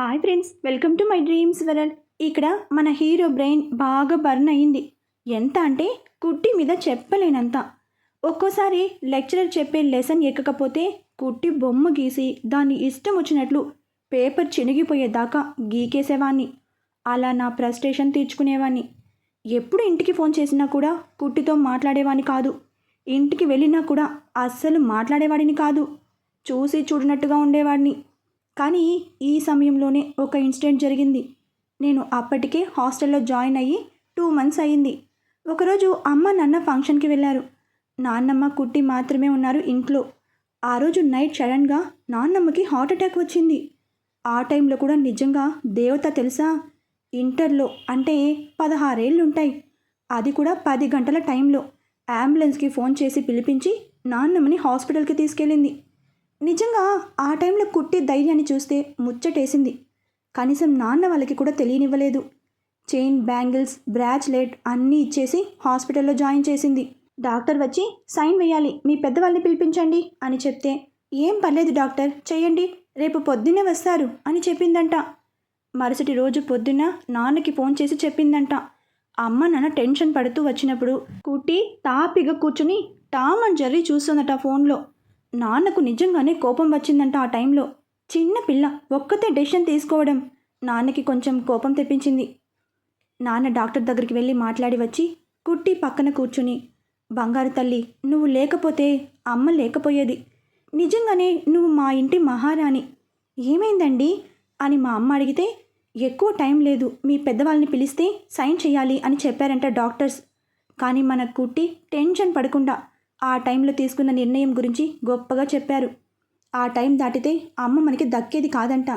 Hi friends welcome to my dreams world ఇక్కడ మన hero brain బాగా బర్న్ అయింది ఎంత అంటే కుట్టి మీద చెప్పలేనంత. ఒక్కోసారి లెక్చరర్ చెప్పే లెసన్ ఎక్కకపోతే కుట్టి బొమ్మ గీసి దాన్ని ఇష్టం వచ్చినట్లు పేపర్ చినిగిపోయేదాకా గీకేసేవాణ్ణి. అలా నా ఫ్రస్ట్రేషన్ తీర్చుకునేవాణ్ణి. ఎప్పుడు ఇంటికి ఫోన్ చేసినా కూడా కుట్టితో మాట్లాడేవాణ్ణి కాదు. ఇంటికి వెళ్ళినా కూడా అస్సలు మాట్లాడేవాడిని కాదు. చూసి చూడనట్టుగా ఉండేవాడిని. కానీ ఈ సమయంలోనే ఒక ఇన్సిడెంట్ జరిగింది. నేను అప్పటికే హాస్టల్లో జాయిన్ అయ్యి టూ మంత్స్ అయ్యింది ఒకరోజు అమ్మ నాన్న ఫంక్షన్కి వెళ్ళారు. నాన్నమ్మ కుట్టి మాత్రమే ఉన్నారు ఇంట్లో. ఆ రోజు నైట్ సడన్గా నాన్నమ్మకి హార్ట్ అటాక్ వచ్చింది. ఆ టైంలో కూడా నిజంగా దేవత తెలుసా? ఇంటర్లో అంటే పదహారేళ్ళు ఉంటాయి అది కూడా పది గంటల టైంలో. అంబులెన్స్కి ఫోన్ చేసి పిలిపించి నాన్నమ్మని హాస్పిటల్కి తీసుకెళ్ళింది. నిజంగా ఆ టైంలో కుట్టి ధైర్యాన్ని చూస్తే ముచ్చటేసింది. కనీసం నాన్న వాళ్ళకి కూడా తెలియనివ్వలేదు. చైన్ బ్యాంగిల్స్ బ్రాచ్లెట్ అన్నీ ఇచ్చేసి హాస్పిటల్లో జాయిన్ చేసింది. డాక్టర్ వచ్చి సైన్ వేయాలి మీ పెద్దవాళ్ళని పిలిపించండి అని చెప్తే ఏం పర్లేదు డాక్టర్ చేయండి రేపు పొద్దున్నే వస్తారు అని చెప్పిందంట. మరుసటి రోజు పొద్దున్న నాన్నకి ఫోన్ చేసి చెప్పిందంట. అమ్మ నాన్న టెన్షన్ పడుతూ వచ్చినప్పుడు కుట్టి తాపిగా కూర్చుని టామ్ అండ్ జర్రీ చూస్తుందట ఫోన్లో. నాన్నకు నిజంగానే కోపం వచ్చిందంట ఆ టైంలో. చిన్న పిల్ల ఒక్కతే డెసిషన్ తీసుకోవడం నాన్నకి కొంచెం కోపం తెప్పించింది. నాన్న డాక్టర్ దగ్గరికి వెళ్ళి మాట్లాడి వచ్చి కుట్టి పక్కన కూర్చుని బంగారు తల్లి నువ్వు లేకపోతే అమ్మ లేకపోయేది. నిజంగానే నువ్వు మా ఇంటి మహారాణి. ఏమైందండి? అని మా అమ్మ అడిగితే ఎక్కువ టైం లేదు మీ పెద్దవాళ్ళని పిలిస్తే సైన్ చేయాలి అని చెప్పారంట డాక్టర్స్. కానీ మన కుట్టి టెన్షన్ పడకుండా ఆ టైంలో తీసుకున్న నిర్ణయం గురించి గొప్పగా చెప్పారు. ఆ టైం దాటితే అమ్మ మనకి దక్కేది కాదంట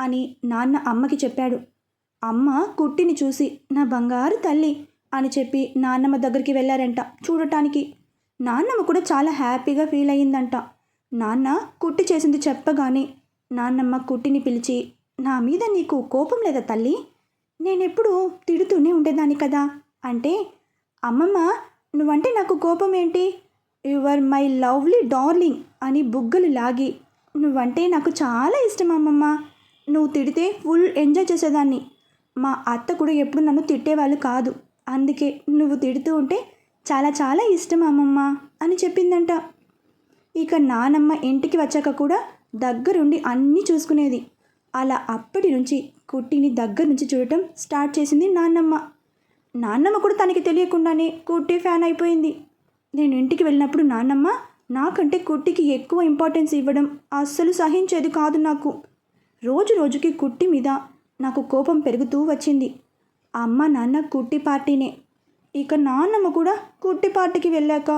అని నాన్న అమ్మకి చెప్పాడు. అమ్మ కుట్టిని చూసి నా బంగారు తల్లి అని చెప్పి నాన్నమ్మ దగ్గరికి వెళ్ళారంట చూడటానికి. నాన్నమ్మ కూడా చాలా హ్యాపీగా ఫీల్ అయ్యిందంట. నాన్న కుట్టి చేసింది చెప్పగానే నాన్నమ్మ కుట్టిని పిలిచి నా మీద నీకు కోపం లేదా తల్లి? నేనెప్పుడు తిడుతూనే ఉండేదాన్ని కదా అంటే అమ్మమ్మ నువ్వంటే నాకు కోపం ఏంటి యువర్ మై లవ్లీ డార్లింగ్ అని బుగ్గలు లాగి నువ్వంటే నాకు చాలా ఇష్టం అమ్మమ్మ. నువ్వు తిడితే ఫుల్ ఎంజాయ్ చేసేదాన్ని. మా అత్త కూడా ఎప్పుడు నన్ను తిట్టేవాళ్ళు కాదు. అందుకే నువ్వు తిడుతూ ఉంటే చాలా చాలా ఇష్టం అమ్మమ్మ అని చెప్పిందంట. ఇక నానమ్మ ఇంటికి వచ్చాక కూడా దగ్గరుండి అన్నీ చూసుకునేది. అలా అప్పటి నుంచి కుట్టిని దగ్గర నుంచి చూడటం స్టార్ట్ చేసింది నాన్నమ్మ నాన్నమ్మ కూడా తనకి తెలియకుండానే కుట్టి ఫ్యాన్ అయిపోయింది. నేను ఇంటికి వెళ్ళినప్పుడు నాన్నమ్మ నాకంటే కుట్టికి ఎక్కువ ఇంపార్టెన్స్ ఇవ్వడం అస్సలు సహించేది కాదు నాకు. రోజు రోజుకి కుట్టి మీద నాకు కోపం పెరుగుతూ వచ్చింది. అమ్మ నాన్న కుట్టి పార్టీనే. ఇక నాన్నమ్మ కూడా కుట్టి పార్టీకి వెళ్ళాక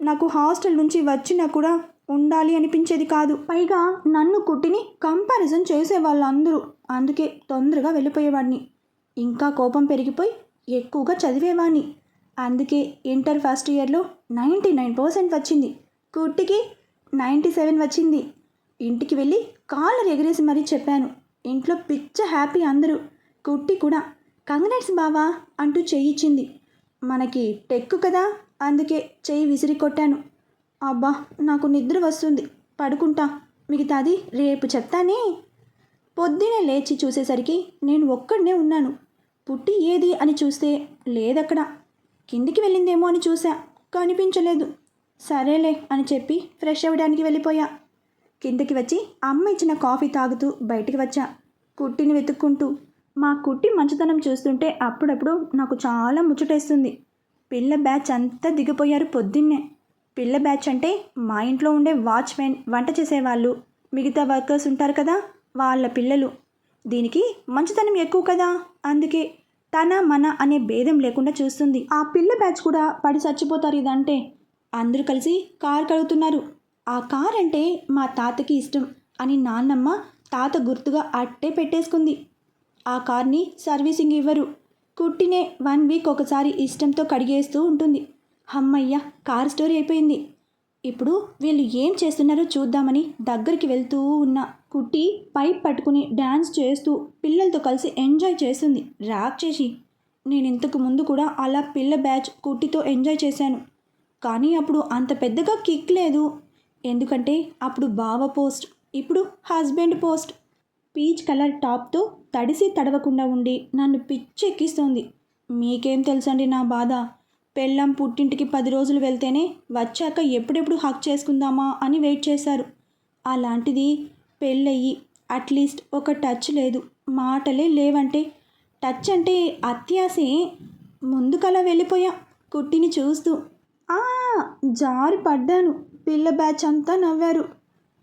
నాకు హాస్టల్ నుంచి వచ్చినా కూడా ఉండాలి అనిపించేది కాదు. పైగా నన్ను కుట్టిని కంపారిజన్ చేసేవాళ్ళు అందరూ అందుకే తొందరగా వెళ్ళిపోయేవాడిని ఇంకా కోపం పెరిగిపోయి ఎక్కువగా చదివేవాడిని అందుకే ఇంటర్ ఫస్ట్ ఇయర్లో నైంటీ నైన్ పర్సెంట్ వచ్చింది. కుట్టికి నైంటీ సెవెన్ వచ్చింది. ఇంటికి వెళ్ళి కాలర్ ఎగరేసి మరీ చెప్పాను. ఇంట్లో పిచ్చ హ్యాపీ అందరూ. కుట్టి కూడా కంగ్రాట్స్ బావా అంటూ చెయ్యిచ్చింది మనకి టెక్కు కదా అందుకే చెయ్యి విసిరి కొట్టాను. అబ్బా నాకు నిద్ర వస్తుంది. పడుకుంటా. మిగతాది రేపు చెప్తానే. పొద్దునే లేచి చూసేసరికి నేను ఒక్కడనే ఉన్నాను. పుట్టి ఏది అని చూస్తే లేదక్కడ. కిందికి వెళ్ళిందేమో అని చూసా కనిపించలేదు. సరేలే అని చెప్పి ఫ్రెష్ అవ్వడానికి వెళ్ళిపోయా. కిందకి వచ్చి అమ్మ ఇచ్చిన కాఫీ తాగుతూ బయటికి వచ్చా. కుట్టిని వెతుక్కుంటూ. మా కుట్టి మంచితనం చూస్తుంటే అప్పుడప్పుడు నాకు చాలా ముచ్చటేస్తుంది. పిల్ల బ్యాచ్ అంతా దిగిపోయారు పొద్దున్నే. పిల్ల బ్యాచ్ అంటే మా ఇంట్లో ఉండే వాచ్మెన్ వంట చేసేవాళ్ళు మిగతా వర్కర్స్ ఉంటారు కదా వాళ్ళ పిల్లలు. దీనికి మంచితనం ఎక్కువ కదా అందుకే తన మన అనే భేదం లేకుండా చూస్తుంది. ఆ పిల్ల బ్యాచ్ కూడా పడి చచ్చిపోతారు ఇదంటే. అందరూ కలిసి కార్ కడుగుతున్నారు. ఆ కార్ అంటే మా తాతకి ఇష్టం అని నాన్నమ్మ తాత గుర్తుగా అట్టే పెట్టేసుకుంది. ఆ కార్ని సర్వీసింగ్ ఇవ్వరు. కుట్టినే వన్ వీక్ ఒకసారి ఇష్టంతో కడిగేస్తూ ఉంటుంది. హమ్మయ్య కార్ స్టోరీ అయిపోయింది. ఇప్పుడు వీళ్ళు ఏం చేస్తున్నారో చూద్దామని దగ్గరికి వెళ్తూ ఉన్న. కుట్టి పైప్ పట్టుకుని డ్యాన్స్ చేస్తూ పిల్లలతో కలిసి ఎంజాయ్ చేస్తుంది ర్యాప్ చేసి నేను ఇంతకు ముందు కూడా అలా పిల్ల బ్యాచ్ కుట్టితో ఎంజాయ్ చేశాను. కానీ అప్పుడు అంత పెద్దగా కిక్ లేదు. ఎందుకంటే అప్పుడు బావ పోస్ట్ ఇప్పుడు హస్బెండ్ పోస్ట్. పీచ్ కలర్ టాప్తో తడిసి తడవకుండా ఉండి నన్ను పిచ్చెక్కిస్తోంది. మీకేం తెలుసండి నా బాధ? పెళ్ళం పుట్టింటికి పది రోజులు వెళ్తేనే వచ్చాక ఎప్పుడెప్పుడు హక్ చేసుకుందామా అని వెయిట్ చేశారు. అలాంటిది పెళ్ళయ్యి. అట్లీస్ట్ ఒక టచ్ లేదు. మాటలే లేవంటే. టచ్ అంటే అత్యాసే. ముందుకలా వెళ్ళిపోయా. కుట్టిని చూస్తూ. ఆ జారి పడ్డాను. పిల్ల బ్యాచ్ అంతా నవ్వారు.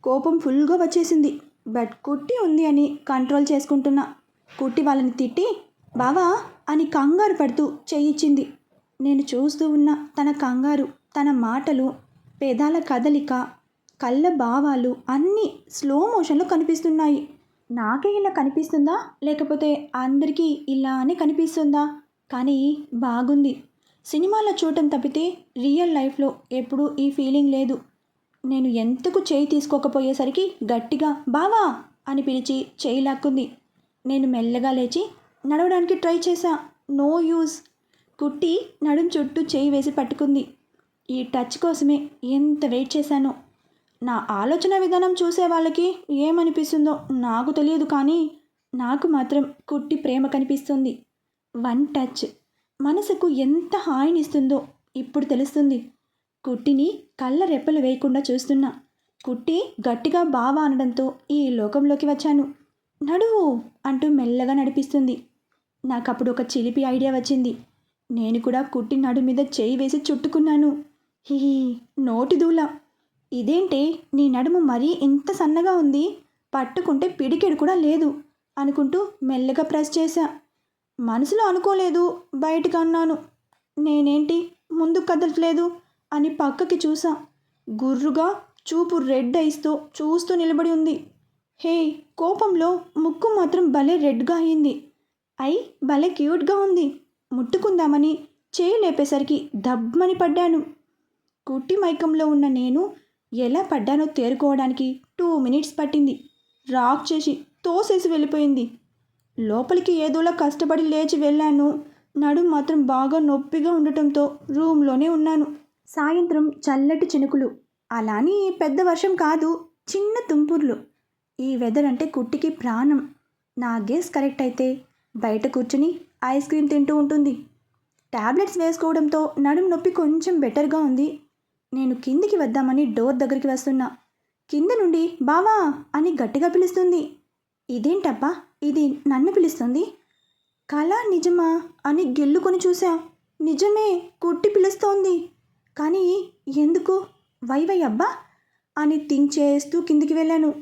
కోపం ఫుల్గా వచ్చేసింది. బట్ కుట్టి ఉంది అని కంట్రోల్ చేసుకుంటున్నా. కుట్టి వాళ్ళని తిట్టి బావా అని కంగారు పడుతూ చేయిచ్చింది. నేను చూస్తూ ఉన్న తన కంగారు తన మాటలు పెదాల కదలిక కళ్ళ భావాలు అన్నీ స్లో మోషన్లో కనిపిస్తున్నాయి. నాకే ఇలా కనిపిస్తుందా? లేకపోతే అందరికీ ఇలా అని కనిపిస్తుందా? కానీ బాగుంది. సినిమాలో చూడటం తప్పితే రియల్ లైఫ్లో ఎప్పుడూ ఈ ఫీలింగ్ లేదు. నేను ఎంతకు చేయి తీసుకోకపోయేసరికి గట్టిగా బావా అని పిలిచి చేయి లాక్కుంది. నేను మెల్లగా లేచి నడవడానికి ట్రై చేశా. No use. కుట్టి నడుం చుట్టూ చేయి వేసి పట్టుకుంది. ఈ టచ్ కోసమే ఎంత వెయిట్ చేశానో. నా ఆలోచన విధానం చూసే వాళ్ళకి ఏమనిపిస్తుందో నాకు తెలియదు కానీ నాకు మాత్రం కుట్టి ప్రేమ కనిపిస్తుంది. One touch. మనసుకు ఎంత హాయినిస్తుందో ఇప్పుడు తెలుస్తుంది. కుట్టిని కళ్ళ రెప్పలు వేయకుండా చూస్తున్నా. కుట్టి గట్టిగా బావా అనడంతో ఈ లోకంలోకి వచ్చాను. నడువు అంటూ మెల్లగా నడిపిస్తుంది. నాకప్పుడు ఒక చిలిపి ఐడియా వచ్చింది. నేను కూడా కుట్టి నడు మీద చేయి వేసి చుట్టుకున్నాను. హీ నోటి దూల. ఇదేంటి? నీ నడుము మరీ ఇంత సన్నగా ఉంది. పట్టుకుంటే పిడికెడు కూడా లేదు అనుకుంటూ మెల్లగా ప్రెస్ చేశా. మనసులో అనుకోలేదు. బయటకు అన్నాను. నేనేంటి? ముందు కదలట్లేదు అని పక్కకి చూసా గుర్రుగా చూపు రెడ్ ఐస్తో చూస్తూ నిలబడి ఉంది. హే కోపంలో ముక్కు మాత్రం భలే రెడ్గా అయింది. ఐ భలే క్యూట్గా ఉంది. ముట్టుకుందామని చేయి లేపేసరికి దబ్బమని పడ్డాను. కుట్టి మైకంలో ఉన్న నేను ఎలా పడ్డానో తేరుకోవడానికి టూ మినిట్స్ పట్టింది. రాక్ చేసి తోసేసి వెళ్ళిపోయింది. లోపలికి ఏదోలా కష్టపడి లేచి వెళ్ళాను. నడుము మాత్రం బాగా నొప్పిగా ఉండటంతో రూమ్లోనే ఉన్నాను. సాయంత్రం చల్లటి చినుకులు. అలాని పెద్ద వర్షం కాదు చిన్న తుంపుర్లు. ఈ వెదర్ అంటే కుట్టికి ప్రాణం. నా గేస్ కరెక్ట్ అయితే బయట కూర్చుని ఐస్ క్రీమ్ తింటూ ఉంటుంది. టాబ్లెట్స్ వేసుకోవడంతో నడుము నొప్పి కొంచెం బెటర్గా ఉంది. నేను కిందికి వద్దామని డోర్ దగ్గరికి వస్తున్నా. కింద నుండి బావా అని గట్టిగా పిలుస్తుంది. ఇదేంటబ్బా? ఇది నన్ను పిలుస్తుంది? కళ నిజమా? అని గెల్లుకొని చూసా నిజమే కుట్టి పిలుస్తోంది. కానీ ఎందుకు? వైవై అబ్బా అని థింక్ చేస్తూ కిందికి వెళ్ళాను.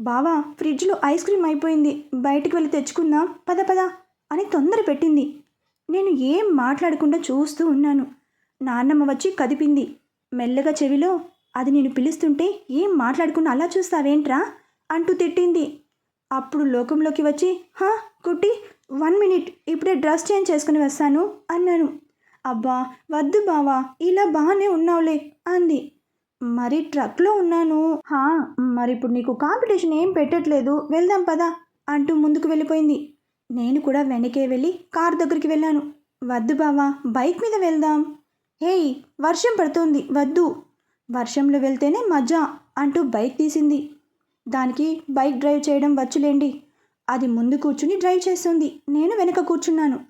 బావా ఫ్రిడ్జ్లో ఐస్ క్రీమ్ అయిపోయింది. బయటికి వెళ్ళి తెచ్చుకుందాం. పద పద అని తొందర పెట్టింది. నేను ఏం మాట్లాడకుండా చూస్తూ ఉన్నాను. నాన్నమ్మ వచ్చి కదిపింది. మెల్లగా చెవిలో అది నేను పిలుస్తుంటే ఏం మాట్లాడకుండా అలా చూస్తావేంట్రా? అంటూ తిట్టింది. అప్పుడు లోకంలోకి వచ్చి హా కుట్టి వన్ మినిట్ ఇప్పుడే డ్రెస్ చేంజ్ చేసుకుని వస్తాను అన్నాను. అబ్బా వద్దు బావా ఇలా బాగానే ఉన్నావులే అంది. మరి ట్రక్లో ఉన్నాను. హా మరి ఇప్పుడు నీకు కాంపిటీషన్ ఏం పెట్టట్లేదు వెళ్దాం పదా అంటూ ముందుకు వెళ్ళిపోయింది. నేను కూడా వెనకే వెళ్ళి కార్ దగ్గరికి వెళ్ళాను. వద్దు బావా బైక్ మీద వెళ్దాం హేయ్ వర్షం పడుతోంది వద్దు. వర్షంలో వెళ్తేనే మజా అంటూ బైక్ తీసింది. దానికి బైక్ డ్రైవ్ చేయడం వచ్చులేండి. అది ముందు కూర్చుని డ్రైవ్ చేస్తుంది. నేను వెనక కూర్చున్నాను.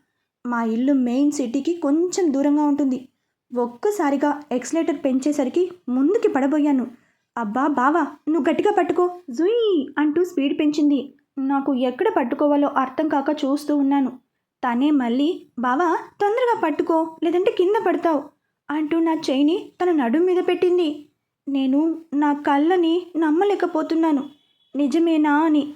మా ఇల్లు మెయిన్ సిటీకి కొంచెం దూరంగా ఉంటుంది. ఒక్కసారిగా ఎక్స్లేటర్ పెంచేసరికి ముందుకి పడబోయాను. అబ్బా బావా నువ్వు గట్టిగా పట్టుకో. జుయ్ అంటూ స్పీడ్ పెంచింది. నాకు ఎక్కడ పట్టుకోవాలో అర్థం కాక చూస్తూ ఉన్నాను. తనే మళ్ళీ బావా తొందరగా పట్టుకో లేదంటే కింద పడతావు. అంటూ నా చెయ్యిని తన నడుం మీద పెట్టింది. నేను నా కళ్ళని నమ్మలేకపోతున్నాను. నిజమేనా అని.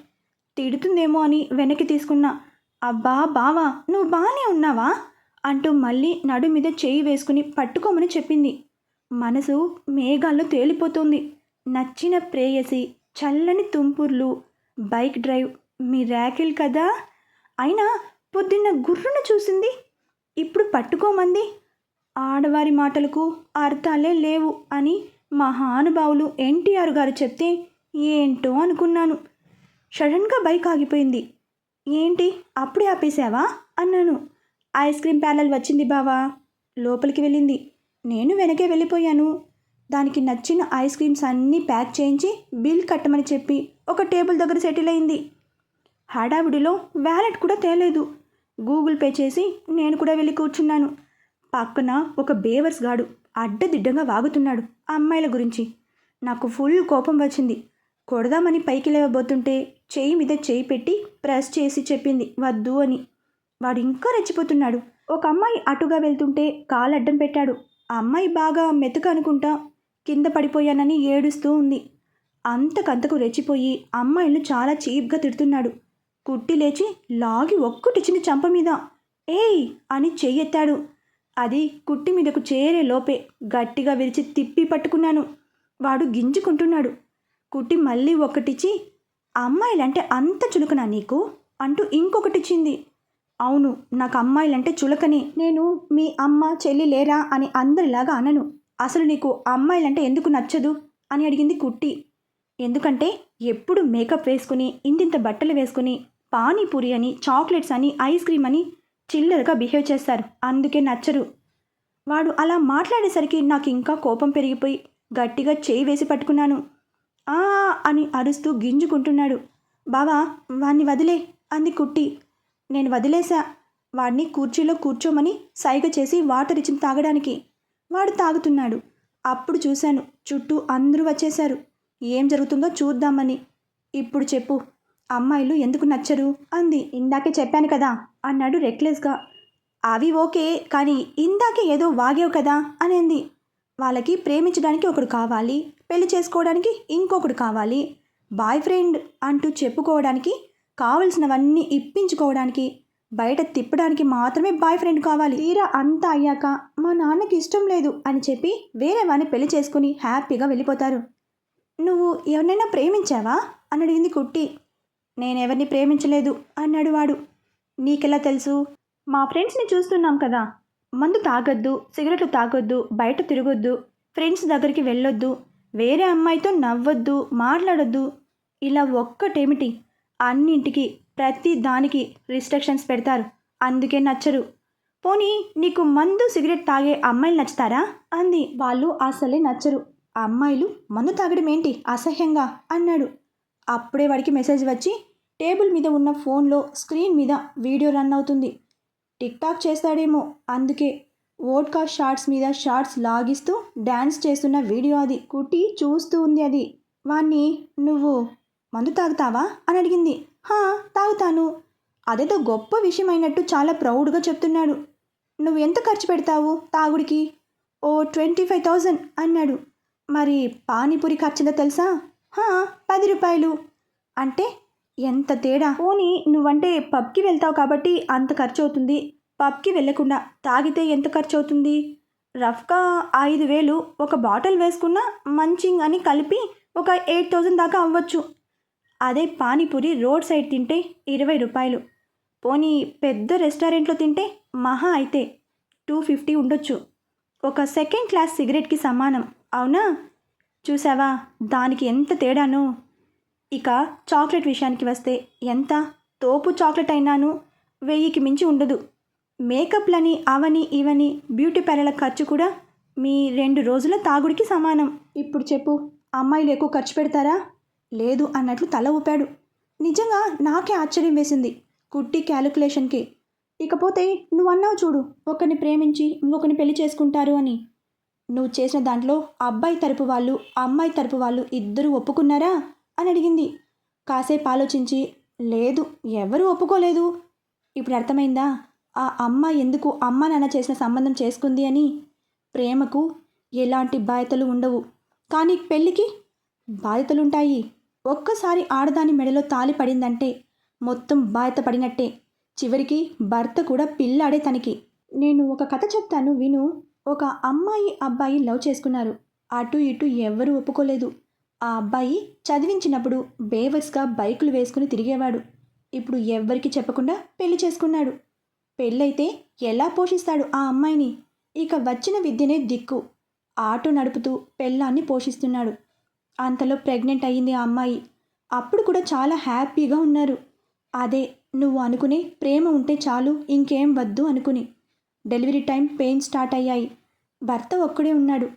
తిడుతుందేమో అని వెనక్కి తీసుకున్నా. అబ్బా బావా నువ్వు బాగానే ఉన్నావా? అంటూ మళ్ళీ నడు మీద చేయి వేసుకుని పట్టుకోమని చెప్పింది. మనసు మేఘాల్లో తేలిపోతుంది. నచ్చిన ప్రేయసి చల్లని తుంపుర్లు బైక్ డ్రైవ్ మీ ర్యాకిల్ కదా. అయినా పొద్దున్న గుర్రును చూసింది. ఇప్పుడు పట్టుకోమంది. ఆడవారి మాటలకు అర్థాలే లేవు అని మహానుభావులు ఎన్టీఆర్ గారు చెప్తే ఏంటో అనుకున్నాను. సడన్గా బైక్ ఆగిపోయింది. ఏంటి? అప్పుడే ఆపేశావా? అన్నాను. ఐస్ క్రీమ్ ప్యాలెల్ వచ్చింది బావా. లోపలికి వెళ్ళింది. నేను వెనకే వెళ్ళిపోయాను. దానికి నచ్చిన ఐస్ క్రీమ్స్ అన్నీ ప్యాక్ చేయించి బిల్ కట్టమని చెప్పి ఒక టేబుల్ దగ్గర సెటిల్ అయింది. హడావిడిలో వ్యాలెట్ కూడా తేలేదు. గూగుల్ పే చేసి నేను కూడా వెళ్ళి కూర్చున్నాను. పక్కన ఒక బేవర్స్ గాడు అడ్డదిడ్డంగా వాగుతున్నాడు ఆ అమ్మాయిల గురించి. నాకు ఫుల్ కోపం వచ్చింది. కొడదామని పైకి లేవబోతుంటే చేయి మీద చేయి పెట్టి ప్రెస్ చేసి చెప్పింది వద్దు అని. వాడు ఇంకా రెచ్చిపోతున్నాడు. ఒక అమ్మాయి అటుగా వెళ్తుంటే కాలు అడ్డం పెట్టాడు. ఆ అమ్మాయి బాగా మెతుక అనుకుంటా కింద పడిపోయానని ఏడుస్తూ ఉంది. అంతకంతకు రెచ్చిపోయి అమ్మాయిలు చాలా చీప్గా తిడుతున్నాడు. కుట్టి లేచి లాగి ఒక్కటిచ్చిన చంప మీద. ఏయ్ అని చెయ్యెత్తాడు. అది కుట్టి మీదకు చేరే లోపే గట్టిగా విరిచి తిప్పి పట్టుకున్నాను. వాడు గింజుకుంటున్నాడు. కుట్టి మళ్ళీ ఒకటిచ్చి అమ్మాయిలంటే అంత చులకనా నీకు? అంటూ ఇంకొకటిచ్చింది. అవును నాకు అమ్మాయిలంటే చులకని. నేను మీ అమ్మ చెల్లి లేరా? అని అందరిలాగా అనను. అసలు నీకు అమ్మాయిలంటే ఎందుకు నచ్చదు? అని అడిగింది కుట్టి. ఎందుకంటే ఎప్పుడు మేకప్ వేసుకుని ఇంతింత బట్టలు వేసుకుని పానీపూరి అని చాక్లెట్స్ అని ఐస్ క్రీమ్ అని చిల్లరగా బిహేవ్ చేస్తారు. అందుకే నచ్చరు. వాడు అలా మాట్లాడేసరికి నాకు ఇంకా కోపం పెరిగిపోయి గట్టిగా చేయి వేసి పట్టుకున్నాను. ఆ అని అరుస్తూ గింజుకుంటున్నాడు. బావా వాణ్ణి వదిలే అంది కుట్టి. నేను వదిలేశా. వాడిని కుర్చీలో కూర్చోమని సైగ చేసి వాటర్ ఇచ్చిన తాగడానికి. వాడు తాగుతున్నాడు. అప్పుడు చూశాను చుట్టూ అందరూ వచ్చేశారు. ఏం జరుగుతుందో చూద్దామని. ఇప్పుడు చెప్పు అమ్మాయిలు ఎందుకు నచ్చరు? అంది. ఇందాకే చెప్పాను కదా. అన్నాడు రెక్లెస్గా. అవి ఓకే కానీ ఇందాకే ఏదో వాగావు కదా అనేది. వాళ్ళకి ప్రేమించడానికి ఒకడు కావాలి పెళ్ళి చేసుకోవడానికి ఇంకొకడు కావాలి. బాయ్ ఫ్రెండ్ అంటూ చెప్పుకోవడానికి కావలసినవన్నీ ఇప్పించుకోవడానికి బయట తిప్పడానికి మాత్రమే బాయ్ ఫ్రెండ్ కావాలి. తీరా అంతా అయ్యాక మా నాన్నకి ఇష్టం లేదు అని చెప్పి వేరే వాడిని పెళ్ళి చేసుకుని హ్యాపీగా వెళ్ళిపోతారు. నువ్వు ఎవరినైనా ప్రేమించావా? అని అడిగింది కుట్టి. నేనెవరిని ప్రేమించలేదు అన్నాడు వాడు. నీకెలా తెలుసు? మా ఫ్రెండ్స్ని చూస్తున్నాం కదా. మందు తాగొద్దు సిగరెట్లు తాగొద్దు బయట తిరగొద్దు ఫ్రెండ్స్ దగ్గరికి వెళ్ళొద్దు వేరే అమ్మాయితో నవ్వొద్దు మాట్లాడొద్దు. ఇలా ఒక్కటేమిటి? అన్నింటికి ప్రతి దానికి రిస్ట్రిక్షన్స్ పెడతారు. అందుకే నచ్చరు. పోనీ నీకు మందు సిగరెట్ తాగే అమ్మాయిలు నచ్చుతారా? అంది. వాళ్ళు అసలే నచ్చరు. అమ్మాయిలు మందు తాగడం ఏంటి అసహ్యంగా అన్నాడు. అప్పుడే వాడికి మెసేజ్ వచ్చి టేబుల్ మీద ఉన్న ఫోన్లో స్క్రీన్ మీద వీడియో రన్ అవుతుంది. టిక్ టాక్ చేస్తాడేమో. అందుకే ఓట్కా షార్ట్స్ మీద షార్ట్స్ లాగిస్తూ డ్యాన్స్ చేస్తున్న వీడియో అది. కుట్టి చూస్తూ ఉంది అది. వాణ్ణి నువ్వు మందు తాగుతావా? అని అడిగింది. హా తాగుతాను. అదేదో గొప్ప విషయం అయినట్టు చాలా ప్రౌడ్గా చెప్తున్నాడు. నువ్వు ఎంత ఖర్చు పెడతావు తాగుడికి? ఓ ట్వంటీ ఫైవ్ థౌజండ్ అన్నాడు. మరి పానీపూరి ఖర్చుందో తెలుసా? హా పది రూపాయలు. అంటే ఎంత తేడా? పోనీ నువ్వంటే పబ్కి వెళ్తావు కాబట్టి అంత ఖర్చు అవుతుంది పబ్కి వెళ్ళకుండా తాగితే ఎంత ఖర్చు అవుతుంది రఫ్గా ఐదు వేలు ఒక బాటిల్ వేసుకున్న మంచింగ్ అని కలిపి ఒక ఎయిట్ థౌజండ్ దాకా అవ్వచ్చు. అదే పానీపూరి రోడ్ సైడ్ తింటే ఇరవై రూపాయలు. పోనీ పెద్ద రెస్టారెంట్లో తింటే మహా అయితే టూ ఫిఫ్టీ ఉండొచ్చు. ఒక సెకండ్ క్లాస్ సిగరెట్కి సమానం అవునా? చూసావా? దానికి ఎంత తేడాను? ఇక చాక్లెట్ విషయానికి వస్తే ఎంత తోపు చాక్లెట్ అయినాను? వెయ్యికి మించి ఉండదు. మేకప్లని అవని ఇవని బ్యూటీ పార్లర్ల ఖర్చు కూడా మీ రెండు రోజుల తాగుడికి సమానం. ఇప్పుడు చెప్పు అమ్మాయిలు ఎక్కువ ఖర్చు పెడతారా? లేదు అన్నట్లు తల ఊపాడు. నిజంగా నాకే ఆశ్చర్యం వేసింది కుట్టి క్యాలిక్యులేషన్కి. ఇకపోతే నువ్వు అన్నావు చూడు ఒకరిని ప్రేమించి ఇంకొకరిని పెళ్ళి చేసుకుంటారు అని. నువ్వు చేసిన దాంట్లో అబ్బాయి తరపు వాళ్ళు అమ్మాయి తరపు వాళ్ళు ఇద్దరు ఒప్పుకున్నారా? అని అడిగింది కాసేపు ఆలోచించి లేదు ఎవరూ ఒప్పుకోలేదు. ఇప్పుడు అర్థమైందా? ఆ అమ్మాయి ఎందుకు అమ్మ నాన్న చేసిన సంబంధం చేసుకుంది అని? ప్రేమకు ఎలాంటి బాధ్యతలు ఉండవు. కానీ పెళ్ళికి బాధ్యతలుంటాయి. ఒక్కసారి ఆడదాని మెడలో తాలి పడిందంటే మొత్తం బాధ్యత పడినట్టే. చివరికి భర్త కూడా పిల్లాడే తనకి. నేను ఒక కథ చెప్తాను విను. ఒక అమ్మాయి అబ్బాయి లవ్ చేసుకున్నారు. అటు ఇటు ఎవ్వరూ ఒప్పుకోలేదు. ఆ అబ్బాయి చదివించినప్పుడు బేవర్స్గా బైకులు వేసుకుని తిరిగేవాడు. ఇప్పుడు ఎవ్వరికి చెప్పకుండా పెళ్ళి చేసుకున్నాడు. పెళ్ళైతే ఎలా పోషిస్తాడు ఆ అమ్మాయిని? ఇక వచ్చిన విద్యనే దిక్కు. ఆటో నడుపుతూ పెళ్ళాన్ని పోషిస్తున్నాడు. అంతలో ప్రెగ్నెంట్ అయ్యింది ఆ అమ్మాయి. అప్పుడు కూడా చాలా హ్యాపీగా ఉన్నారు. అదే నువ్వు అనుకునే ప్రేమ ఉంటే చాలు ఇంకేం వద్దు అనుకుని. డెలివరీ టైం పెయిన్ స్టార్ట్ అయ్యాయి. భర్త ఒక్కడే ఉన్నాడు.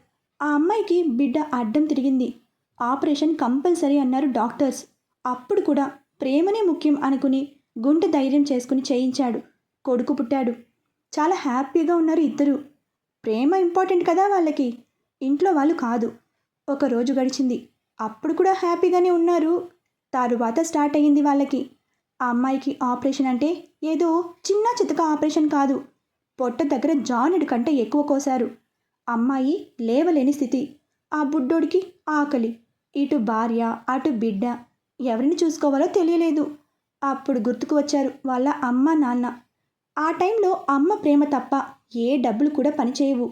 ఆ అమ్మాయికి బిడ్డ అడ్డం తిరిగింది. ఆపరేషన్ కంపల్సరీ అన్నారు డాక్టర్స్. అప్పుడు కూడా ప్రేమనే ముఖ్యం అనుకుని గుండె ధైర్యం చేసుకుని చేయించాడు. కొడుకు పుట్టాడు. చాలా హ్యాపీగా ఉన్నారు ఇద్దరు. ప్రేమ ఇంపార్టెంట్ కదా వాళ్ళకి? ఇంట్లో వాళ్ళు కాదు. ఒక రోజు గడిచింది. అప్పుడు కూడా హ్యాపీగానే ఉన్నారు. తరువాత స్టార్ట్ అయ్యింది వాళ్ళకి. ఆ అమ్మాయికి ఆపరేషన్ అంటే ఏదో చిన్న చితక ఆపరేషన్ కాదు. పొట్ట దగ్గర జానుడి కంటే ఎక్కువ కోసారు అమ్మాయి లేవలేని స్థితి. ఆ బుడ్డోడికి ఆకలి. ఇటు భార్య అటు బిడ్డ ఎవరిని చూసుకోవాలో తెలియలేదు. అప్పుడు గుర్తుకు వచ్చారు వాళ్ళ అమ్మ నాన్న. ఆ టైంలో అమ్మ ప్రేమ తప్ప ఏ డబ్బులు కూడా పనిచేయవు.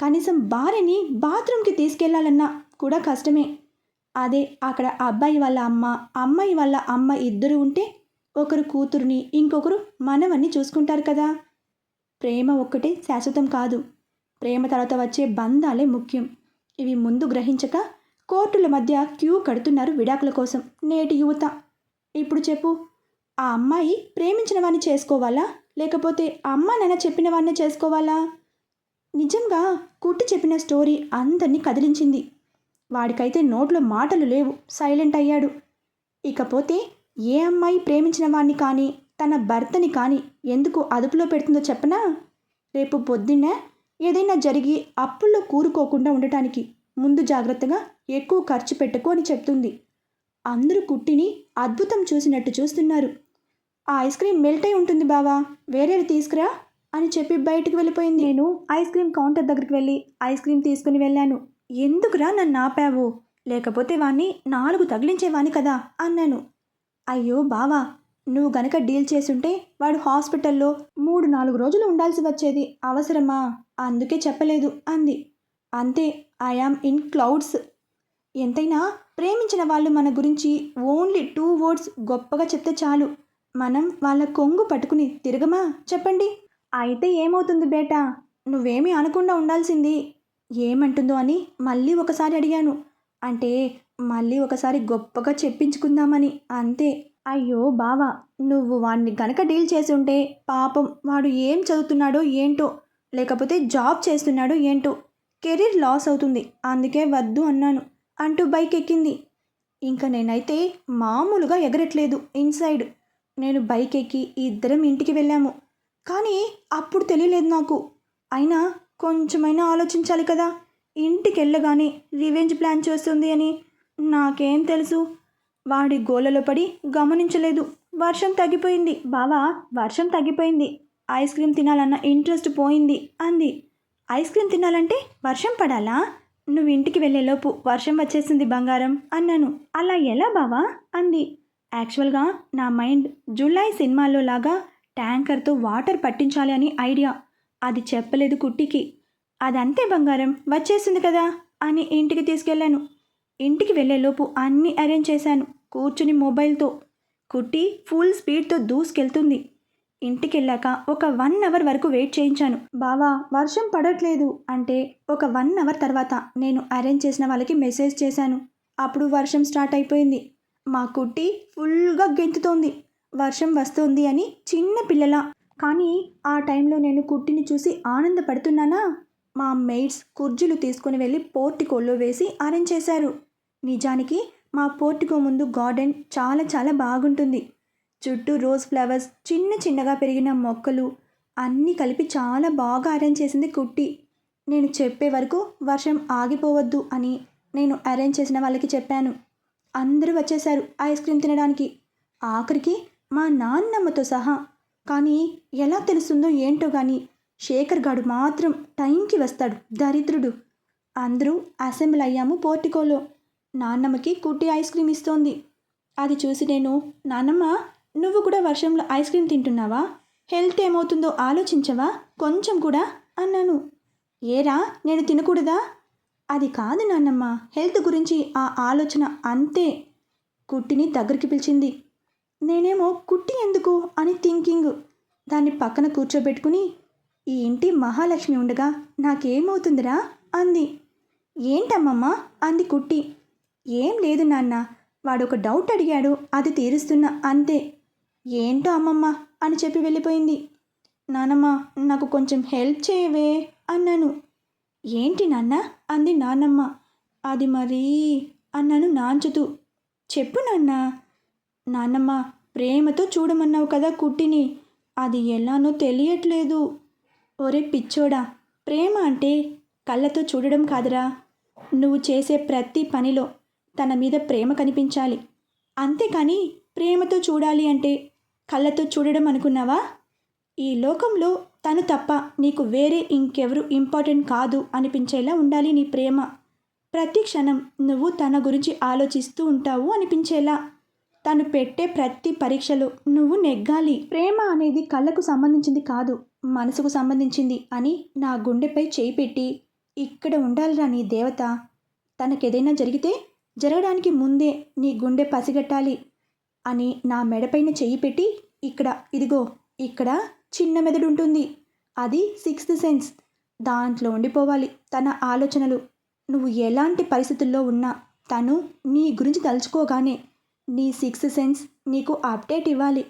కనీసం భార్యని బాత్రూమ్కి తీసుకెళ్ళాలన్నా కూడా కష్టమే. అదే అక్కడ అబ్బాయి వాళ్ళ అమ్మ అమ్మాయి వాళ్ళ అమ్మ ఇద్దరు ఉంటే ఒకరు కూతురుని ఇంకొకరు మనవన్ని చూసుకుంటారు కదా. ప్రేమ ఒక్కటే శాశ్వతం కాదు. ప్రేమ తర్వాత వచ్చే బంధాలే ముఖ్యం. ఇవి ముందు గ్రహించక కోర్టుల మధ్య క్యూ కడుతున్నారు విడాకుల కోసం. నేటి యువత. ఇప్పుడు చెప్పు ఆ అమ్మాయి ప్రేమించిన వాడిని చేసుకోవాలా? లేకపోతే అమ్మ నాన్న చెప్పిన వాడిని చేసుకోవాలా? నిజంగా కుట్టి చెప్పిన స్టోరీ అందరినీ కదిలించింది. వాడికైతే నోట్లో మాటలు లేవు. సైలెంట్ అయ్యాడు. ఇకపోతే ఏ అమ్మాయి ప్రేమించిన వాడిని కానీ తన భర్తని కానీ ఎందుకు అదుపులో పెడుతుందో చెప్పనా? రేపు పొద్దున్న ఏదైనా జరిగి అప్పుల్లో కూరుకోకుండా ఉండటానికి ముందు జాగ్రత్తగా ఎక్కువ ఖర్చు పెట్టుకో అని చెప్తుంది. అందరూ కుట్టిని అద్భుతం చూసినట్టు చూస్తున్నారు. ఆ ఐస్ క్రీమ్ మెల్ట్ అయి ఉంటుంది బావా వేరేది తీసుకురా అని చెప్పి బయటికి వెళ్ళిపోయింది. నేను ఐస్ క్రీమ్ కౌంటర్ దగ్గరికి వెళ్ళి ఐస్ క్రీమ్ తీసుకుని వెళ్ళాను. ఎందుకురా నన్ను ఆపావు? లేకపోతే వాణ్ణి నాలుగు తగిలించేవాని కదా అన్నాను. అయ్యో బావా నువ్వు గనక డీల్ చేసుంటే వాడు హాస్పిటల్లో మూడు నాలుగు రోజులు ఉండాల్సి వచ్చేది అవసరమా? అందుకే చెప్పలేదు అంది. అంతే ఐఆమ్ ఇన్ క్లౌడ్స్ ఎంతైనా ప్రేమించిన వాళ్ళు మన గురించి ఓన్లీ టూ వర్డ్స్ గొప్పగా చెప్తే చాలు. మనం వాళ్ళ కొంగు పట్టుకుని తిరగమా? చెప్పండి. అయితే ఏమవుతుంది బేటా? నువ్వేమీ అనకుండా ఉండాల్సింది. ఏమంటుందో అని మళ్ళీ ఒకసారి అడిగాను. అంటే మళ్ళీ ఒకసారి గొప్పగా చెప్పించుకుందామని. అంతే. అయ్యో బావా నువ్వు వాడిని గనక డీల్ చేసి ఉంటే పాపం వాడు ఏం చదువుతున్నాడో ఏంటో లేకపోతే జాబ్ చేస్తున్నాడో ఏంటో కెరీర్ లాస్ అవుతుంది. అందుకే వద్దు అన్నాను. అంటూ బైక్ ఎక్కింది ఇంకా నేనైతే మామూలుగా ఎగరట్లేదు. ఇన్సైడ్ నేను బైక్ ఎక్కి ఇద్దరం ఇంటికి వెళ్ళాము. కానీ అప్పుడు తెలియలేదు నాకు. అయినా కొంచెమైనా ఆలోచించాలి కదా. ఇంటికి వెళ్ళగానే రివెంజ్ ప్లాన్ చేస్తుంది అని నాకేం తెలుసు. వాడి గోలలో పడి గమనించలేదు. వర్షం తగ్గిపోయింది. బావా వర్షం తగ్గిపోయింది. ఐస్ క్రీమ్ తినాలన్న ఇంట్రెస్ట్ పోయింది అంది. ఐస్ క్రీమ్ తినాలంటే వర్షం పడాలా? నువ్వు ఇంటికి వెళ్ళేలోపు వర్షం వచ్చేసింది బంగారం అన్నాను. అలా ఎలా బావా? అంది. యాక్చువల్గా నా మైండ్ జులై సినిమాలో లాగా ట్యాంకర్తో వాటర్ పట్టించాలి అని ఐడియా. అది చెప్పలేదు కుట్టికి. అదంతే బంగారం వచ్చేసింది కదా అని ఇంటికి తీసుకెళ్ళాను. ఇంటికి వెళ్ళేలోపు అన్నీ అరేంజ్ చేశాను కూర్చుని మొబైల్తో. కుట్టి ఫుల్ స్పీడ్తో దూసుకెళ్తుంది. ఇంటికి వెళ్ళాక ఒక వన్ అవర్ వరకు వెయిట్ చేయించాను. బావా వర్షం పడట్లేదు అంటే ఒక వన్ అవర్ తర్వాత నేను అరేంజ్ చేసిన వాళ్ళకి మెసేజ్ చేశాను. అప్పుడు వర్షం స్టార్ట్ అయిపోయింది. మా కుట్టి ఫుల్గా గెంతుతోంది. వర్షం వస్తోంది అని చిన్న పిల్లల. కానీ ఆ టైంలో నేను కుట్టిని చూసి ఆనందపడుతున్నానా? మా మెయిడ్స్ కుర్జీలు తీసుకుని వెళ్ళి పోర్టికోల్లో వేసి అరేంజ్ చేశారు. నిజానికి మా పోర్టికో ముందు గార్డెన్ చాలా చాలా బాగుంటుంది. చుట్టూ రోజ్ ఫ్లవర్స్ చిన్న చిన్నగా పెరిగిన మొక్కలు అన్నీ కలిపి చాలా బాగా అరేంజ్ చేసింది కుట్టి. నేను చెప్పే వరకు వర్షం ఆగిపోవద్దు అని నేను అరేంజ్ చేసిన వాళ్ళకి చెప్పాను. అందరూ వచ్చేశారు ఐస్ క్రీమ్ తినడానికి. ఆఖరికి మా నాన్నమ్మతో సహా. కానీ ఎలా తెలుస్తుందో ఏంటో కానీ శేఖర్ గాడు మాత్రం టైంకి వస్తాడు దరిద్రుడు. అందరూ అసెంబ్ల్ అయ్యాము పోర్టికోలో నాన్నమ్మకి కుట్టి ఐస్ క్రీమ్ ఇస్తోంది. అది చూసి నేను నాన్నమ్మ నువ్వు కూడా వర్షంలో ఐస్ క్రీమ్ తింటున్నావా? హెల్త్ ఏమవుతుందో ఆలోచించవా? కొంచెం కూడా? అన్నాను. ఏరా నేను తినకూడదా? అది కాదు నాన్నమ్మ. హెల్త్ గురించి ఆ ఆలోచన అంతే. కుట్టిని దగ్గరికి పిలిచింది. నేనేమో కుట్టి ఎందుకు? అని థింకింగ్. దాన్ని పక్కన కూర్చోబెట్టుకుని ఈ ఇంటి మహాలక్ష్మి ఉండగా నాకేమవుతుందిరా? అంది. ఏంటమ్మమ్మ? అంది కుట్టి. ఏం లేదు నాన్న. వాడు ఒక డౌట్ అడిగాడు అది తీరుస్తున్నా అంతే. ఏంటో అమ్మమ్మ అని చెప్పి వెళ్ళిపోయింది. నానమ్మ నాకు కొంచెం హెల్ప్ చేయవే అన్నాను. ఏంటి నాన్న? అంది నానమ్మ. అది మరీ అన్నాను నాంచుతూ. చెప్పు నాన్న. నాన్నమ్మ ప్రేమతో చూడమన్నావు కదా కుట్టిని. అది ఎలానో తెలియట్లేదు. ఒరే పిచ్చోడా ప్రేమ అంటే కళ్ళతో చూడడం కాదురా. నువ్వు చేసే ప్రతి పనిలో తన మీద ప్రేమ కనిపించాలి. అంతేకాని ప్రేమతో చూడాలి అంటే కళ్ళతో చూడడం అనుకున్నావా? ఈ లోకంలో తను తప్ప నీకు వేరే ఇంకెవరు ఇంపార్టెంట్ కాదు అనిపించేలా ఉండాలి నీ ప్రేమ. ప్రతి క్షణం నువ్వు తన గురించి ఆలోచిస్తూ ఉంటావు అనిపించేలా. తను పెట్టే ప్రతి పరీక్షలో నువ్వు నెగ్గాలి. ప్రేమ అనేది కళ్ళకు సంబంధించింది కాదు మనసుకు సంబంధించింది అని నా గుండెపై చేయి పెట్టి ఇక్కడ ఉండాలిరా నీ దేవత. తనకేదైనా జరిగితే జరగడానికి ముందే నీ గుండె పసిగట్టాలి. అని నా మెడపైన చెయ్యి పెట్టి ఇక్కడ ఇదిగో ఇక్కడ చిన్న మెదడు ఉంటుంది అది సిక్స్త్ సెన్స్. దాంట్లో ఉండిపోవాలి తన ఆలోచనలు. నువ్వు ఎలాంటి పరిస్థితుల్లో ఉన్నా తను నీ గురించి తలుచుకోగానే నీ సిక్స్త్ సెన్స్ నీకు అప్డేట్ ఇవ్వాలి.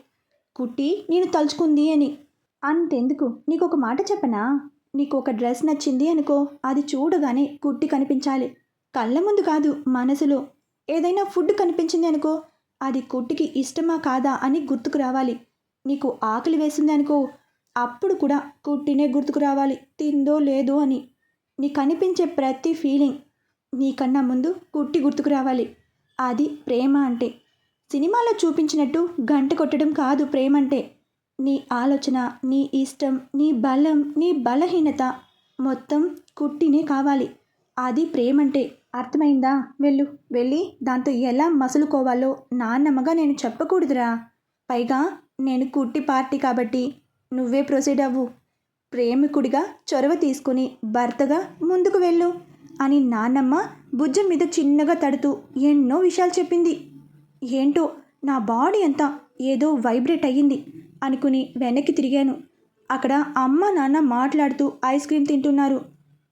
కుట్టి నేను తలుచుకుంది అని. అంతెందుకు? నీకు ఒక మాట చెప్పనా? నీకు ఒక డ్రెస్ నచ్చింది అనుకో అది చూడగానే కుట్టి కనిపించాలి. కళ్ళ ముందు కాదు మనసులో. ఏదైనా ఫుడ్ కనిపించింది అనుకో అది కుట్టికి ఇష్టమా కాదా అని గుర్తుకు రావాలి. నీకు ఆకలి వేసిందనుకో అప్పుడు కూడా కుట్టినే గుర్తుకు రావాలి. తిందో లేదో అని. నీకు కనిపించే ప్రతి ఫీలింగ్ నీకన్నా ముందు కుట్టి గుర్తుకు రావాలి. అది ప్రేమ అంటే. సినిమాలో చూపించినట్టు గంట కొట్టడం కాదు ప్రేమ అంటే నీ ఆలోచన నీ ఇష్టం నీ బలం నీ బలహీనత మొత్తం కుట్టినే కావాలి. అది ప్రేమంటే. అర్థమైందా? వెళ్ళు. వెళ్ళి దాంతో ఎలా మసులుకోవాలో నాన్నమ్మగా నేను చెప్పకూడదురా. పైగా నేను కుట్టి పార్టీ కాబట్టి నువ్వే ప్రొసీడ్ అవ్వు. ప్రేమికుడిగా చొరవ తీసుకుని భర్తగా ముందుకు వెళ్ళు అని నాన్నమ్మ భుజం మీద చిన్నగా తడుతూ ఎన్నో విషయాలు చెప్పింది. ఏంటో నా బాడీ అంతా ఏదో వైబ్రేట్ అయ్యింది అనుకుని వెనక్కి తిరిగాను. అక్కడ అమ్మ నాన్న మాట్లాడుతూ ఐస్ క్రీమ్ తింటున్నారు.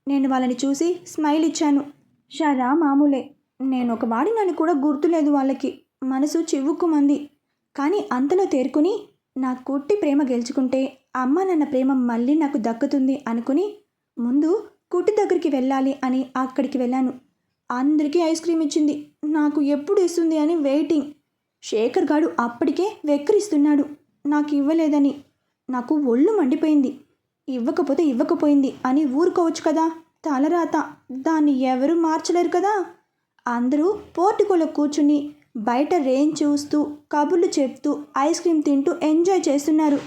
నేను వాళ్ళని చూసి స్మైల్ ఇచ్చాను. షరా మామూలే. నేను ఒక వాడినని కూడా గుర్తులేదు వాళ్ళకి. మనసు చివుక్కుమంది. కానీ అంతలో తేరుకుని నా కుట్టి ప్రేమ గెలుచుకుంటే అమ్మ నన్న ప్రేమ మళ్ళీ నాకు దక్కుతుంది అనుకుని ముందు కుట్టి దగ్గరికి వెళ్ళాలి అని అక్కడికి వెళ్ళాను. అందరికీ ఐస్ క్రీమ్ ఇచ్చింది. నాకు ఎప్పుడు ఇస్తుంది అని వెయిటింగ్. శేఖర్ గాడు అప్పటికే వెక్కిరిస్తున్నాడు. నాకు ఇవ్వలేదని నాకు ఒళ్ళు మండిపోయింది. ఇవ్వకపోతే ఇవ్వకపోయింది అని ఊరుకోవచ్చు కదా? తలరాత. దాన్ని ఎవరు మార్చలేరు కదా? అందరూ పోర్టుకోలో కూర్చుని బయట రెయిన్ చూస్తూ కబుర్లు చెప్తూ ఐస్ క్రీమ్ తింటూ ఎంజాయ్ చేస్తున్నారు.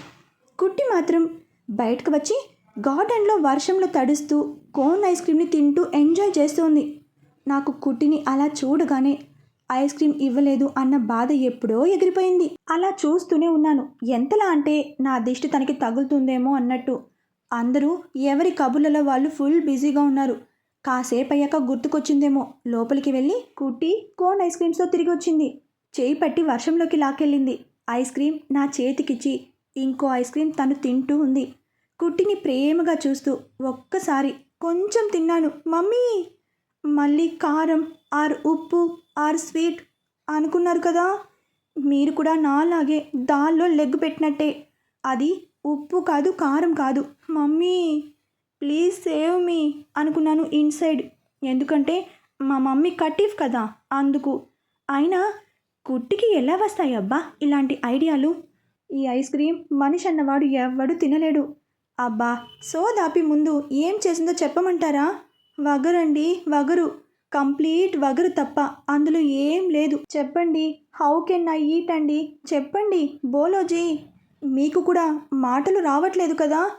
కుట్టి మాత్రం బయటకు వచ్చి గార్డెన్లో వర్షంలో తడుస్తూ కోన్ ఐస్ క్రీమ్ని తింటూ ఎంజాయ్ చేస్తోంది. నాకు కుట్టిని అలా చూడగానే ఐస్ క్రీమ్ ఇవ్వలేదు అన్న బాధ ఎప్పుడో ఎగిరిపోయింది. అలా చూస్తూనే ఉన్నాను. ఎంతలా అంటే నా దిష్టి తనకి తగులుతుందేమో అన్నట్టు. అందరూ ఎవరి కబుర్లలో వాళ్ళు ఫుల్ బిజీగా ఉన్నారు. కాసేపు అయ్యాక గుర్తుకొచ్చిందేమో. లోపలికి వెళ్ళి కుట్టి కోన్ ఐస్ క్రీమ్స్తో తిరిగి వచ్చింది. చేయి పట్టి వర్షంలోకి లాకెళ్ళింది ఐస్ క్రీమ్ నా చేతికిచ్చి ఇంకో ఐస్ క్రీమ్ తను తింటూ ఉంది. కుట్టిని ప్రేమగా చూస్తూ ఒక్కసారి కొంచెం తిన్నాను మమ్మీ! మళ్ళీ కారం ఆర్ ఉప్పు ఆర్ స్వీట్ అనుకున్నారు కదా! మీరు కూడా నాలాగే దాల్లో లెగ్ పెట్టినట్టే. అది ఉప్పు కాదు కారం కాదు. మమ్మీ ప్లీజ్ సేవ్ మీ అనుకున్నాను ఇన్సైడ్. ఎందుకంటే మా మమ్మీ కటీఫ్ కదా అందుకు. అయినా కుట్టికి ఎలా వస్తాయి అబ్బా ఇలాంటి ఐడియాలు? ఈ ఐస్ క్రీమ్ మనిషి అన్నవాడు ఎవ్వడు తినలేడు. అబ్బా సోదాపి ముందు ఏం చేసిందో చెప్పమంటారా? వగరండి వగరు. కంప్లీట్ వగరు తప్ప అందులో ఏం లేదు. చెప్పండి హౌ కెన్ ఐ ఈట్ అండి? చెప్పండి బోలోజీ. మీకు కూడా మాటలు రావట్లేదు కదా?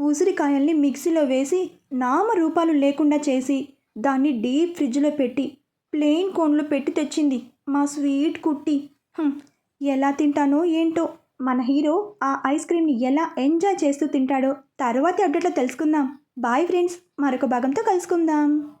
ఉసిరికాయల్ని మిక్సీలో వేసి నామరూపాలు లేకుండా చేసి దాన్ని డీప్ ఫ్రిడ్జ్లో పెట్టి ప్లెయిన్ కోన్లో పెట్టి తెచ్చింది మా స్వీట్ కుట్టి. ఎలా తింటానో ఏంటో? మన హీరో ఆ ఐస్ క్రీమ్ని ఎలా ఎంజాయ్ చేస్తూ తింటాడో తర్వాతి అప్డేట్లో తెలుసుకుందాం. బాయ్ ఫ్రెండ్స్ మరొక భాగంతో కలుసుకుందాం.